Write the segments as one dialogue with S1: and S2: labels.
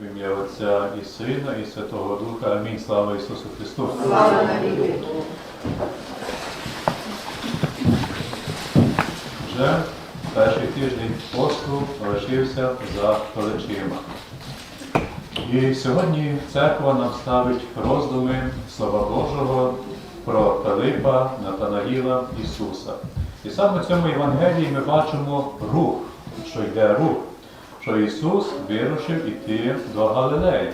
S1: В ім'я Отця і Сина, і Святого Духа. Амінь. Слава Ісусу Христу.
S2: Слава навіки.
S1: Вже перший тиждень посту лишився за плечима. І сьогодні церква нам ставить роздуми Слова Божого про Пилипа, Натанаїла, Ісуса. І саме в цьому Євангелії ми бачимо рух, що йде рух, що Ісус вирушив іти до Галилеї.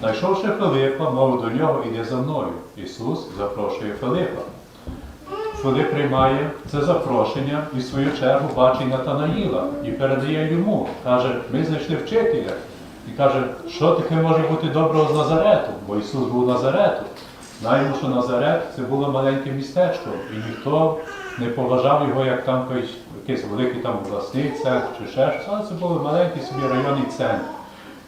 S1: Знайшовши Филипа, мов до нього іде за мною. Ісус запрошує Филипа. Филип приймає це запрошення і в свою чергу бачить Натанаїла і передає йому. Каже, ми знайшли вчителя. І каже, що таке може бути доброго з Назарету? Бо Ісус був Назарету. Знаємо, що Назарет це було маленьке містечко, і ніхто не поважав його як там якийсь, великий там обласний центр чи ще щось, але це був маленький собі районний центр.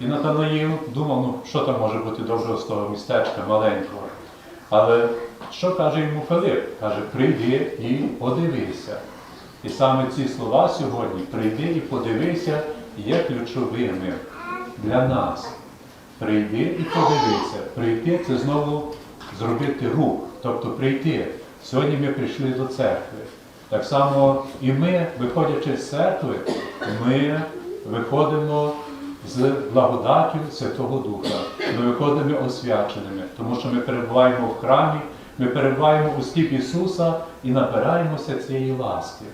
S1: І Натанаїл думав, ну що там може бути доброго з того містечка маленького. Але що каже йому Филип? Каже, прийди і подивися. І саме ці слова сьогодні прийди і подивися є ключовими для нас. Прийди і подивися. Прийти це знову зробити рух, тобто прийти. Сьогодні ми прийшли до церкви. Так само і ми, виходячи з церкви, ми виходимо з благодаттю Святого Духа. Ми виходимо освяченими, тому що ми перебуваємо в храмі, ми перебуваємо у стіп Ісуса і набираємося цієї ласки.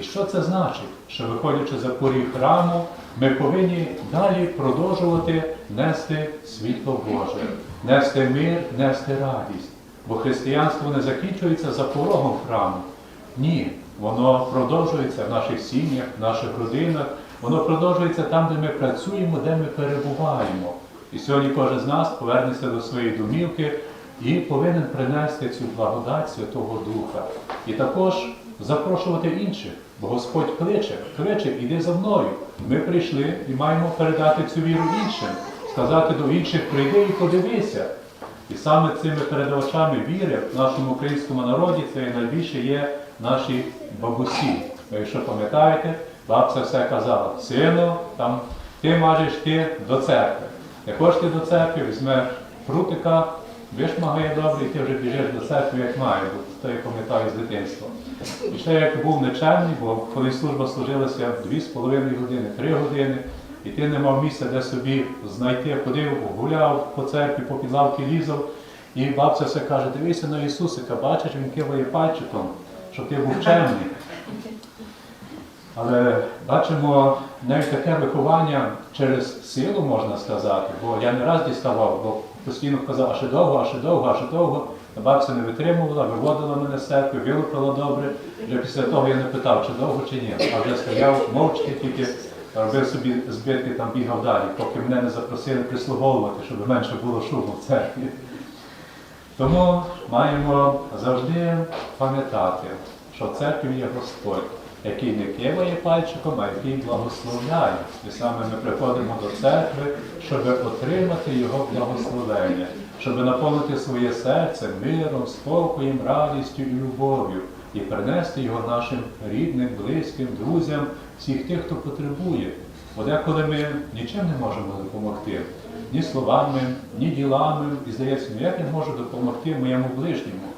S1: І що це значить? Що виходячи за поріг храму, ми повинні далі продовжувати нести світло Боже, нести мир, нести радість. Бо християнство не закінчується за порогом храму. Ні, воно продовжується в наших сім'ях, в наших родинах, воно продовжується там, де ми працюємо, де ми перебуваємо. І сьогодні кожен з нас повернеться до своєї домівки і повинен принести цю благодать Святого Духа. І також запрошувати інших, бо Господь кличе, кличе, іди за мною. Ми прийшли і маємо передати цю віру іншим, сказати до інших, прийди і подивися. І саме цими передавачами віри в нашому українському народі це найбільше є наші бабусі. Ви якщо пам'ятаєте, бабця все казала, сину, там, ти маєш йти до церкви. Як хочеш ти до церкви, візьмеш прутика, вишмагає добре, і ти вже біжиш до церкви, як має бути. То я пам'ятаю з дитинства. І ще як був нечемний, бо коли служба служилася 2,5 години, 3 години, і ти не мав місця, де собі знайти, ходив, гуляв по церкві, по підлавки лізав. І бабця все каже, дивися на Ісусика, бачиш, він киває пальчиком, щоб ти був чемний. Але бачимо навіть таке виховання через силу, можна сказати, бо я не раз діставав, бо постійно казав, а ще довго, а ще довго, а ще довго. Бабця не витримувала, виводила мене з церкви, вилупила добре. Вже після того я не питав, чи довго, чи ні. А вже стояв мовчки, тільки робив собі збитки, там бігав далі, поки мене не запросили прислуговувати, щоб менше було шуму в церкві. Тому маємо завжди пам'ятати, що в церкві є Господь, який не киває пальчиком, а який благословляє. І саме ми приходимо до церкви, щоб отримати Його благословення, щоб наповнити своє серце миром, спокоєм, радістю і любов'ю, і принести його нашим рідним, близьким, друзям, всіх тих, хто потребує. Бо деколи ми нічим не можемо допомогти, ні словами, ні ділами, і здається, ну як я можу допомогти моєму ближньому,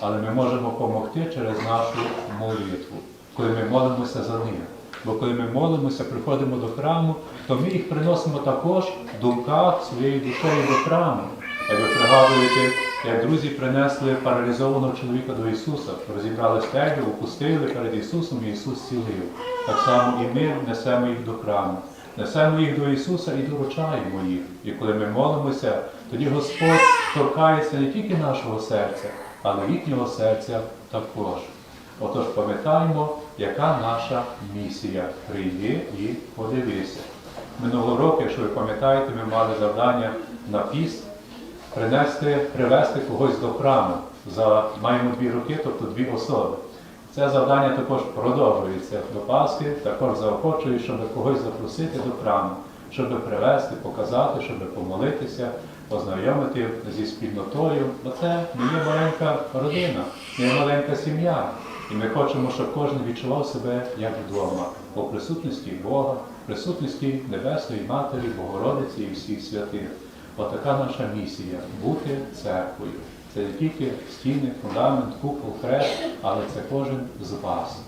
S1: але ми можемо допомогти через нашу молитву, коли ми молимося за них. Бо коли ми молимося, приходимо до храму, то ми їх приносимо також в думках своєю душею до храму. Як ви пригадуєте, як друзі принесли паралізованого чоловіка до Ісуса, розібрали стелю, опустили перед Ісусом, і Ісус цілив. Так само і ми несемо їх до храму. Несемо їх до Ісуса і доручаємо їх. І коли ми молимося, тоді Господь торкається не тільки нашого серця, але їхнього серця також. Отож пам'ятаємо, яка наша місія. Прийди і подивися. Минулого року, якщо ви пам'ятаєте, ми мали завдання на піст принести, привести когось до храму. За, маємо дві роки, тобто дві особи. Це завдання також продовжується до Пасхи, також заохочую, щоб когось запросити до храму, щоб привести, показати, щоб помолитися, познайомити зі спільнотою. Бо це не є маленька родина, не є маленька сім'я. І ми хочемо, щоб кожен відчував себе як вдома, по присутності Бога, присутності Небесної Матері, Богородиці і всіх святих. Отака наша місія бути церквою. Це не тільки стіни, фундамент, купол, хрест, але це кожен з вас.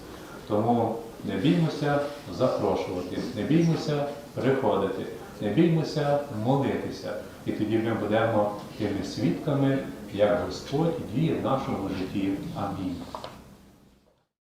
S1: Тому не біймося запрошувати, не біймося приходити, не біймося молитися. І тоді ми будемо тими свідками, як Господь діє в нашому житті. Амінь.